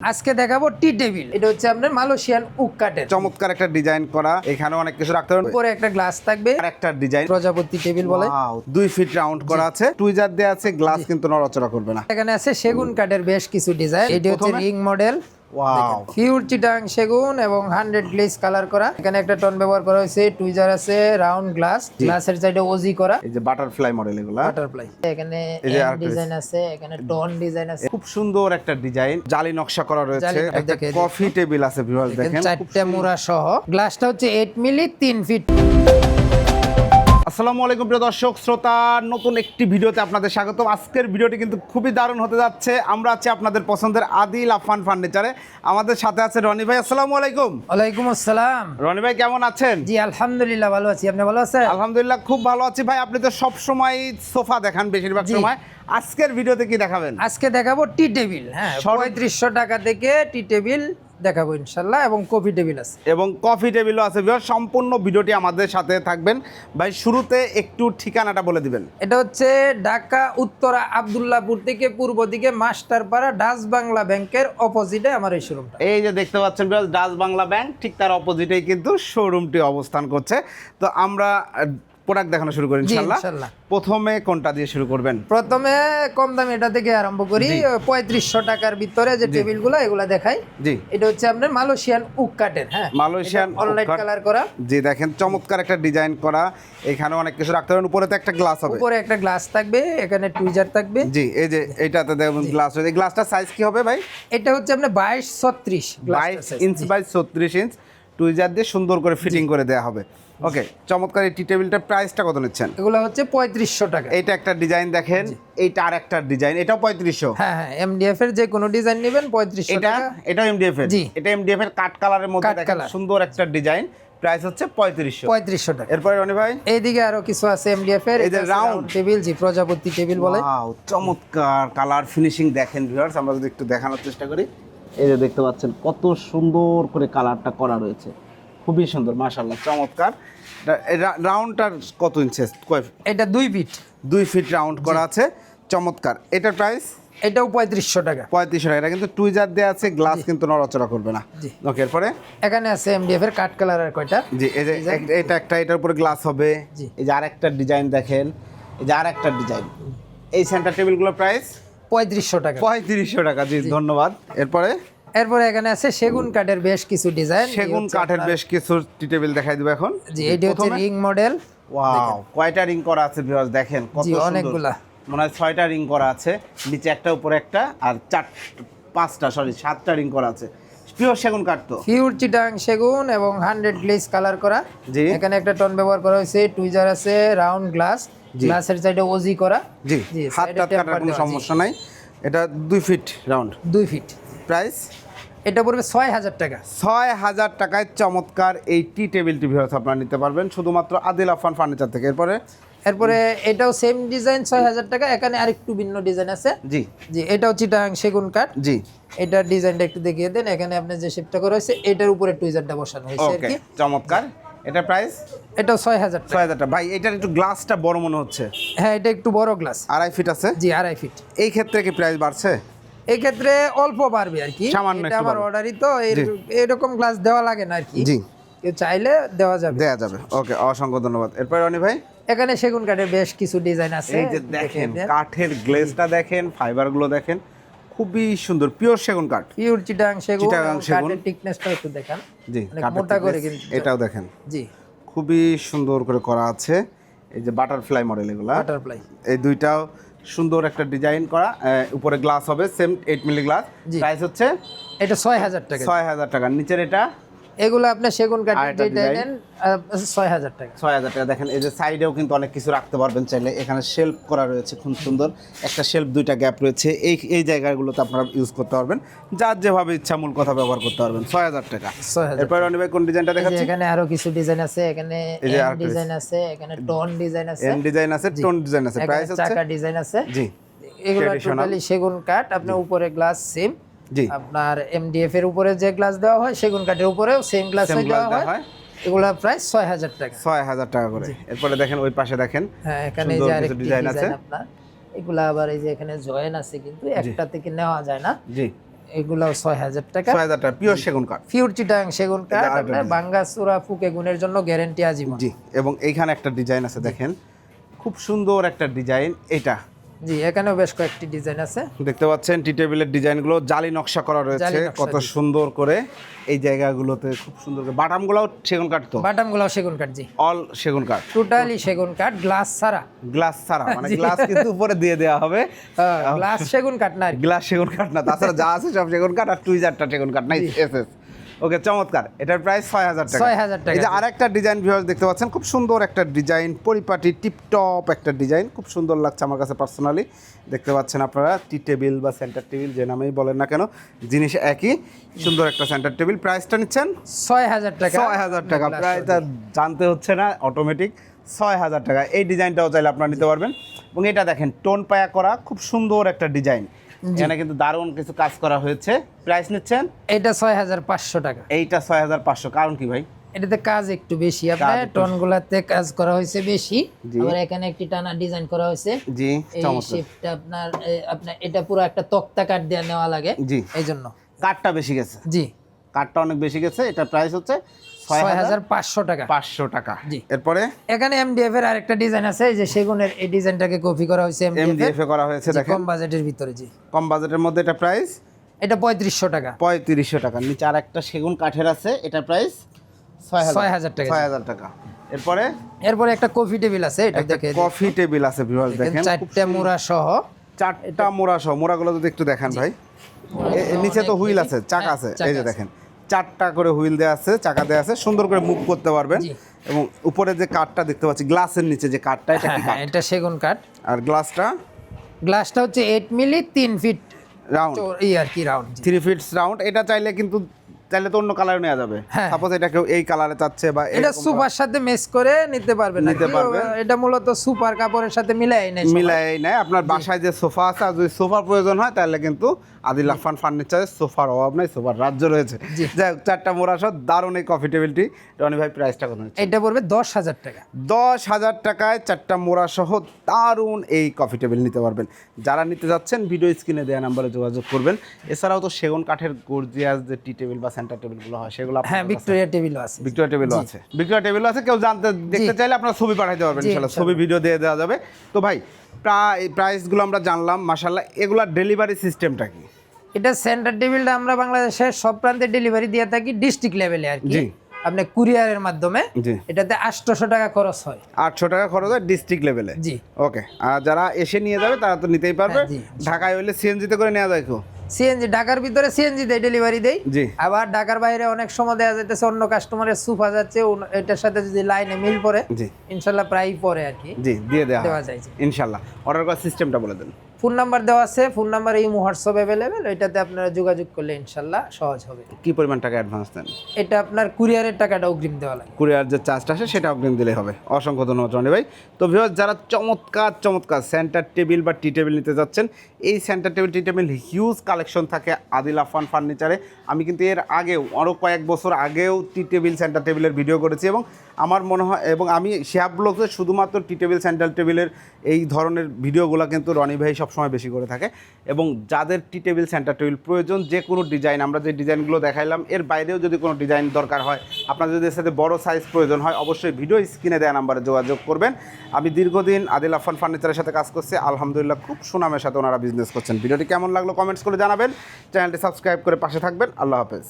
আজকে দেখাবো টি টেবিল। এটা হচ্ছে আপনার মালয়েশিয়ান উক কাঠের। চমৎকার একটা ডিজাইন করা। এখানে অনেক কিছু রাখতে পারবেন। উপরে একটা গ্লাস থাকবে। আর একটা ডিজাইন। প্রজাপতি টেবিল বলে। দুই ফিট রাউন্ড করা আছে। টুইজার দেওয়া আছে গ্লাস কিন্তু নড়াচড়া করবে না। এখানে আছে সেগুন কাঠের বেশ কিছু ডিজাইন। এটা হচ্ছে? Ring model. Wow pure Chittagong সেগুন এবং হান্ড্রেড গ্লেজ কালার করা। এখানে একটা টন ব্যবহার করা হয়েছে টুইজার আছে রাউন্ড গ্লাস গ্লাসের সাইডে ওজি করা। এই যে বাটারফ্লাই মডেল এগুলা। বাটারফ্লাই এখানে ডিজাইন আছে এখানে টন ডিজাইন আছে। খুব সুন্দর একটা ডিজাইন জালি নকশা করা রয়েছে। একটা কফি টেবিল আছে ভিউয়ার্স দেখেন। চারটে মুড়া সহ। গ্লাসটা হচ্ছে এইট মিলি তিন ফিট আসসালামু আলাইকুম প্রিয় দর্শক শ্রোতা নতুন একটি ভিডিওতে আপনাদের স্বাগত আজকের ভিডিওটি কিন্তু খুবই দারুণ হতে যাচ্ছে। আমরা আছি আপনাদের পছন্দের আদিল আফান ফার্নিচারে। আমাদের সাথে আছে রনি ভাই আসসালামু আলাইকুম। ওয়ালাইকুম আসসালাম। রনি ভাই কেমন আছেন? জি আলহামদুলিল্লাহ ভালো আছি। আপনি ভালো আছেন? আলহামদুলিল্লাহ খুব ভালো আছি ভাই। আপনি তো সব সময় সোফা দেখান বেশিরভাগ সময়। আজকের ভিডিওতে কি দেখাবেন? আজকে দেখাবো টি টেবিল হ্যাঁ পঁয়ত্রিশশো টাকা থেকে টি টেবিল দেখাবো ইনশাল্লাহ এবং কফি টেবিল আছে। এবং কফি টেবিলও আছে ভিউয়ার সম্পূর্ণ ভিডিওটি আমাদের সাথে থাকবেন। ভাই শুরুতে একটু ঠিকানাটা বলে দিবেন। এটা হচ্ছে ঢাকা উত্তরা আবদুল্লাপুর থেকে পূর্ব দিকে মাস্টারপাড়া ডাচ বাংলা ব্যাংকের অপোজিটে আমার এই শোরুমটা এই যে দেখতে পাচ্ছেন ডাচ বাংলা ব্যাংক ঠিক তার অপোজিটেই কিন্তু শোরুমটি অবস্থান করছে। তো আমরা প্রোডাক্ট দেখানো শুরু করি ইনশাআল্লাহ। প্রথমে কোনটা দিয়ে শুরু করবেন? প্রথমে কম দামি এটা থেকে আরম্ভ করি পঁয়ত্রিশশো টাকার ভিতরে যে টেবিলগুলো এগুলা দেখাই। জি। এটা হচ্ছে আপনার মালয়েশিয়ান উক কাটের হ্যাঁ? মালয়েশিয়ান অনলাইন কালার করা। জি দেখেন চমৎকার একটা ডিজাইন করা। এখানে অনেক কিছু রাখতে পারেন। উপরে তো একটা গ্লাস হবে। উপরে একটা গ্লাস থাকবে এখানে টুইজার থাকবে। জি এই যে এটাতে দেখুন গ্লাস এই গ্লাসটার সাইজ কি হবে ভাই? এটা হচ্ছে আপনার বাইশ ছত্রিশ বাইশ ইঞ্চ বাই ছত্রিশ ইঞ্চ টুইজার দিয়ে সুন্দর করে ফিটিং করে দেওয়া হবে। ওকে চমৎকার এই টি টেবিলটার প্রাইসটা কত নিচ্ছেন? এগুলো হচ্ছে পঁয়ত্রিশশো টাকা। এটা একটা ডিজাইন দেখেন এইটা আর একটা ডিজাইন এটাও পঁয়ত্রিশশো। হ্যাঁ হ্যাঁ এমডিএফ এর যে কোনো ডিজাইন নেবেন পঁয়ত্রিশশো এটা এটাও এমডিএফ এর। জি। এটা এমডিএফ এর কাট কালারের মধ্যে দেখেন সুন্দর একটা ডিজাইন প্রাইস হচ্ছে পঁয়ত্রিশশো। পঁয়ত্রিশশো টাকা। এরপরে রনি ভাই? এইদিকে আরও কিছু আছে এমডিএফ এর যে round। টেবিল জি প্রজাপতি টেবিল বলে। চমৎকার কালার ফিনিশিং দেখেন ভিউয়ার্স আমরা যদি একটু দেখানোর চেষ্টা করি। এই যে দেখতে পাচ্ছেন কত সুন্দর করে কালারটা করা রয়েছে। খুবই সুন্দর মাশাআল্লাহ চমৎকার। রাউন্ডটার কত ইঞ্চেস এটা দুই ফিট। দুই ফিট রাউন্ড করা আছে চমৎকার। এটার প্রাইস এটাও পঁয়ত্রিশশো টাকা। পঁয়ত্রিশশো টাকা। এটা কিন্তু টুইজার দেওয়া আছে গ্লাস কিন্তু নড়াচড়া করবে না। ওকে এরপরে? এখানে আছে এমডিএফ এর কাঠ কালারের কয়টা? জি এই যে এটা একটা এটার উপরে গ্লাস হবে। এই যে আরেকটা ডিজাইন দেখেন। এই যে আরেকটা ডিজাইন এই সেন্টার টেবিলগুলোর প্রাইস পঁয়ত্রিশশো টাকা। পঁয়ত্রিশশো টাকা জি। ধন্যবাদ। এরপরে? এরপরে এখানে আছে সেগুন কাঠের বেশ কিছু ডিজাইন সেগুন কাঠের বেশ কিছু টি টেবিল দেখাই দিব এখন। জি এটি হচ্ছে রিং মডেল ওয়াও কয়টা রিং করা আছে ভিউয়ার্স দেখেন কত সুন্দর। অনেকগুলা। মনে হয় ছয়টা রিং করা আছে নিচে একটা উপরে একটা আর চার পাঁচটা সরি সাতটা রিং করা আছে। পিওর সেগুন কাঠ তো। পিওর চিটাং সেগুন এবং হান্ড্রেড গ্লেজ কালার করা। জি। এখানে একটা টন ব্যবহার করা হয়েছে টুইজার আছে রাউন্ড গ্লাস গ্লাসের সাইডে ওজি করা। জি হাত কাটার কোনো সমস্যা নাই। এটা দুই ফিট রাউন্ড দুই ফিট প্রাইস এটা পড়বে ছয় হাজার টাকা। ছয় হাজার টাকায় চমৎকার এই টি টেবিলটি ভিউয়ার্স আপনারা নিতে পারবেন শুধুমাত্র আদিল আফান ফার্নিচার থেকে। এরপরে? এরপরে এটাও সেম ডিজাইন ছয় হাজার টাকা। এখানে আরেকটু ভিন্ন ডিজাইন আছে। জি। জি এটাও চিটাং সেগুন কাঠ। জি। এটার ডিজাইনটা একটু দেখিয়ে দেন। এখানে আপনি যে শেপটা করা হয়েছে এটার উপরে টুইজারটা বসানো হয়েছে আর ওকে কি। চমৎকার। এটা প্রাইস এটাও ছয় হাজার ছয় হাজার টাকা। ভাই এটার একটু গ্লাসটা বড় মনে হচ্ছে। হ্যাঁ এটা একটু বড় গ্লাস আড়াই ফিট আছে? জি আড়াই ফিট এই ক্ষেত্রে কি প্রাইস বাড়ছে? এই ক্ষেত্রে অল্প পারবে আর কি। সামান্য আমার অর্ডারই তো এরকম গ্লাস দেওয়া লাগে না আর কি। জি। চাইলে দেওয়া যাবে। দেয়া যাবে। ওকে অসংখ্য ধন্যবাদ। এরপর রনি ভাই? এখানে সেগুন কাঠের বেশ কিছু ডিজাইন আছে। এই যে দেখেন কাঠের গ্লেজটা দেখেন ফাইবারগুলো দেখেন খুবই সুন্দর পিওর সেগুন কাঠ। পিওর চিটাং সেগুন এবং সেগুন। টিকনেসটা একটু দেখান। জি মোটা করে কিন্তু। এটাও দেখেন। জি। খুবই সুন্দর করে করা আছে। এই যে বাটারফ্লাই মডেল এগুলা। বাটারফ্লাই এই দুইটাও সুন্দর একটা ডিজাইন করা উপরে গ্লাস হবে same eight milli glass price হচ্ছে এটা ছয় হাজার টাকা। ছয় হাজার টাকা। নিচের এটা এগুলো আপনার সেগুন কাঠের। ছয় হাজার টাকা। ছয় হাজার টাকা। দেখেন এই যে সাইডেও কিন্তু অনেক কিছু রাখতে পারবেন চাইলে। এখানে শেলফ করা রয়েছে খুব সুন্দর। একটা শেলফ দুইটা গ্যাপ রয়েছে। এই এই জায়গাগুলোতে আপনারা ইউজ করতে পারবেন। যার যেভাবে ইচ্ছা মূল কথা ব্যবহার করতে পারবেন। ছয় হাজার টাকা। ছয় হাজার এরপর রনি ভাই কোন ডিজাইনটা দেখাচ্ছি এখানে আরও কিছু ডিজাইন আছে। এখানে এই ডিজাইন আছে এখানে টন ডিজাইন আছে। এম ডিজাইন আছে টোন ডিজাইন আছে। প্রাইস হচ্ছে? চাকা ডিজাইন আছে। জি। এগুলো। টোটালি সেগুন কাঠ। আপনার উপরে গ্লাস সেম আপনার এমডিএফ এর উপরে যে গ্লাস দেওয়া হয় সেগুন কাঠের উপরেও সেম গ্লাস দেওয়া হয়। এগুলা প্রায় ছয় হাজার টাকা। ছয় হাজার টাকা করে। এরপরে দেখেন ওই পাশে দেখেন। হ্যাঁ এখানে যে ডিজাইন আছে। আপনার। এগুলা আবার এই যে এখানে জয়েন আছে কিন্তু একটা থেকে নেওয়া যায় না। জি। এগুলাও ছয় হাজার টাকা। ছয় হাজার টাকা পিওর সেগুন কাঠ। পিওর চিটাং সেগুন কাঠ আপনার বাঙ্গাসুরা ফুকে গুণের জন্য গ্যারেন্টি আজীবন। জি এবং এইখানে একটা ডিজাইন আছে দেখেন। খুব সুন্দর একটা ডিজাইন এটা। জি এখানেও বেশ কয়েকটি ডিজাইন আছে। দেখতে পাচ্ছেন টি টেবিলের ডিজাইনগুলো জালি নকশা করা রয়েছে। কত সুন্দর করে এই জায়গাগুলোতে খুব সুন্দর করে বাটামগুলোও সেগুন কাঠ তো? বাটামগুলাও সেগুন কাঠ জি। অল সেগুন কাঠ। টোটালি সেগুন কাঠ গ্লাস ছাড়া। গ্লাস ছাড়া মানে গ্লাস কিন্তু উপরে দিয়ে দেওয়া হবে। গ্লাস সেগুন কাঠ না গ্লাস সেগুন কাঠ না তাছাড়া যা আছে সব সেগুন কাঠ আর টুইজারটা সেগুন কাঠ নাই এস এস ওকে চমৎকার। এটার প্রাইস ছয় হাজার টাকা। 6,000 টাকা, এই যে আরেকটা ডিজাইন ভিউয়ার্স দেখতে পাচ্ছেন খুব সুন্দর একটা ডিজাইন পরিপাটি টিপটপ একটা ডিজাইন খুব সুন্দর লাগছে আমার কাছে পার্সোনালি দেখতে পাচ্ছেন আপনারা টি টেবিল বা সেন্টার টেবিল যে নামেই বলেন না কেন জিনিস একই সুন্দর একটা সেন্টার টেবিল প্রাইসটা নিচ্ছেন? ছয় হাজার টাকা। ছয় হাজার টাকা। প্রায় জানতে হচ্ছে না অটোমেটিক ছয় হাজার টাকা। এই ডিজাইনটাও চাইলে আপনারা নিতে পারবেন। এবং এটা দেখেন টোন পায়া করা খুব সুন্দর একটা ডিজাইন। এখানে কিন্তু দারুণ কিছু কাজ করা হয়েছে। প্রাইস নিচ্ছেন? এটা ছয় হাজার পাঁচশো টাকা। এইটা ছয় হাজার পাঁচশো। কারণ কি ভাই? এটাতে কাজ একটু বেশি। আপনার কাজ করা হয়েছে বেশি। আবার এখানে একটি টানা ডিজাইন করা হয়েছে। জি এই শেপটা আপনার আপনার এটা পুরো একটা তক্তা কাঠ দিয়ে নেওয়া লাগে। জি। এই জন্য কাঠটা বেশি গেছে। জি। কাঠটা অনেক বেশি গেছে। এটা প্রাইস হচ্ছে টাকা। পাঁচশো টাকা। এরপরে? এখানে এমডিএফ এর আরেকটা ডিজাইন আছে যে সেগুনের এই ডিজাইনটাকে কপি করা হয়েছে এমডিএফ এমডিএফ এ করা হয়েছে দেখেন। কম বাজেটের ভিতরে জি। কম বাজেটের মধ্যে এটা প্রাইস এটা পঁয়ত্রিশশো টাকা। টাকা। নিচে সেগুন কাঠের আছে এটা প্রাইস ছয় ছয় হাজার টাকা ছয় হাজার টাকা। এরপরে? এরপরে একটা কফি টেবিল আছে এটা কফি টেবিল আছে ভিউয়ার্স দেখেন চারটে মুড়া সহ। চারটা মোড়া সহ। মোড়াগুলো যদি একটু দেখেন ভাই। নিচে তো হুইল আছে চাকা আছে। এই যে। দেখেন। চারটা করে হুইল দেওয়া আছে চাকা দেওয়া আছে সুন্দর করে মুভ করতে পারবেন। এবং উপরে যে কাঠটা দেখতে পাচ্ছি গ্লাসের নিচে যে কাঠটা এটা হ্যাঁ কি হ্যাঁ কাঠ? এটা সেগুন কাঠ। আর গ্লাসটা গ্লাসটা হচ্ছে এইট মিলি তিন ফিট রাউন্ড ই আর কি রাউন্ড থ্রি ফিট রাউন্ড এটা চাইলে কিন্তু চাইলে তো অন্য কালার নেওয়া যাবে। হ্যাঁ। সাপোজ এটা কেউ এই কালারে চাচ্ছে বা এটা সুপার সাথে মেস করে নিতে পারবেন নিতে পারবেন। এটা মূলত সুপার কাপড়ের সাথে মিলাই নেয়। মিলাই নেয়। আপনার বাসায় যে সোফা আছে আর যদি সোফার প্রয়োজন হয় তাহলে কিন্তু আদিল আফান ফার্নিচারে সোফার অভাব নেই সোফার রাজ্য রয়েছে। যাই হোক, চারটা মোড়া সহ দারুণ এই কফি টেবিলটি রনি ভাই প্রাইসটা কত এটা পড়বে দশ হাজার টাকা। দশ হাজার টাকায় চারটা মোড়া সহ দারুণ এই কফি টেবিল নিতে পারবেন। যারা নিতে যাচ্ছেন ভিডিও স্ক্রিনে দেওয়া নাম্বারে যোগাযোগ করবেন। এছাড়াও তো সেগুন কাঠের গর্জিয়াস যে টি টেবিল বা সেন্টার টেবিলগুলো হয় সেগুলো হ্যাঁ ভিক্টোরিয়া টেবিলও আছে। ভিক্টোরিয়া টেবিলও আছে। ভিক্টোরিয়া টেবিলও আছে। কেউ জানতে দেখতে চাইলে আপনারা ছবি পাঠাইতে পারবেন জি, ইনশাল্লাহ। ছবি ভিডিও দিয়ে দেওয়া যাবে। তো ভাই প্রায় প্রাইসগুলো আমরা জানলাম মাসাল্লাহ এগুলার ডেলিভারি সিস্টেমটা কি? এটা সেন্টার টেবিলটা আমরা বাংলাদেশের সব প্রান্তে ডেলিভারি দিয়ে থাকি ডিস্ট্রিক্ট লেভেলে আর কি। আপনি কুরিয়ারের মাধ্যমে এটাতে আটশোশো টাকা খরচ হয়। আটশো টাকা খরচ হয় ডিস্ট্রিক্ট লেভেলে জি। ওকে আর যারা এসে নিয়ে যাবে তারা তো নিতেই পারবে। হ্যাঁ, ঢাকায় হইলে সিএনজিতে করে নেওয়া যায় কেউ। সিএনজি ঢাকার ভিতরে সিএনজি দেয় ডেলিভারি দেয়। জি। আবার ঢাকার বাইরে অনেক সময় দেওয়া যাইতেছে অন্য কাস্টমারের সুফা যাচ্ছে এটার সাথে যদি লাইনে মিল পড়ে জি। ইনশাল্লাহ প্রায়ই পরে আর কি। জি দিয়ে দেওয়া দেওয়া যায় ইনশাল্লাহ। অর্ডার করার সিস্টেমটা বলে দেন। ফোন নাম্বার দেওয়া আছে ফোন নাম্বার এই হোয়াটসঅ্যাপ অ্যাভেলেবেল ওইটাতে আপনারা যোগাযোগ করলে ইনশাল্লাহ সহজ হবে। কি পরিমাণ টাকা অ্যাডভান্স দেন? এটা আপনার কুরিয়ারের টাকাটা অগ্রিম দেওয়া লাগে। কুরিয়ার যে চার্জটা আসে সেটা অগ্রিম দিলে হবে। অসংখ্য ধন্যবাদ রনি ভাই। তো ভিউয়ার্স যারা চমৎকার চমৎকার সেন্টার টেবিল বা টি টেবিল নিতে যাচ্ছেন এই centre table tea table huge collection থাকে আদিল আফান ফার্নিচারে আমি কিন্তু এর আগেও আরও কয়েক বছর আগেও টি টেবিল সেন্টার টেবিলের ভিডিও করেছি এবং আমার মনে হয় এবং আমি শেয়াব ব্লগে শুধুমাত্র টি টেবিল সেন্টার টেবিলের এই ধরনের ভিডিওগুলো কিন্তু রনি ভাই সবসময় বেশি করে থাকে এবং যাদের টি টেবিল, সেন্টার টেবিল প্রয়োজন, যে কোনো ডিজাইন, আমরা যে ডিজাইনগুলো দেখাইলাম, এর বাইরেও যদি কোনো ডিজাইন দরকার হয় আপনার যদি সাথে বড় সাইজ প্রয়োজন হয়, অবশ্যই ভিডিও স্ক্রিনে দেওয়া নাম্বারে যোগাযোগ করবেন। আমি দীর্ঘদিন আদিল আফান ফার্নিচারের সাথে কাজ করছি, আলহামদুলিল্লাহ খুব সুনামের সাথে ওনারা বিজনেস করছেন। ভিডিওটি কেমন লাগল কমেন্টস করে জানাবেন। চ্যানেলটি সাবস্ক্রাইব করে পাশে থাকবেন। আল্লাহ হাফেজ।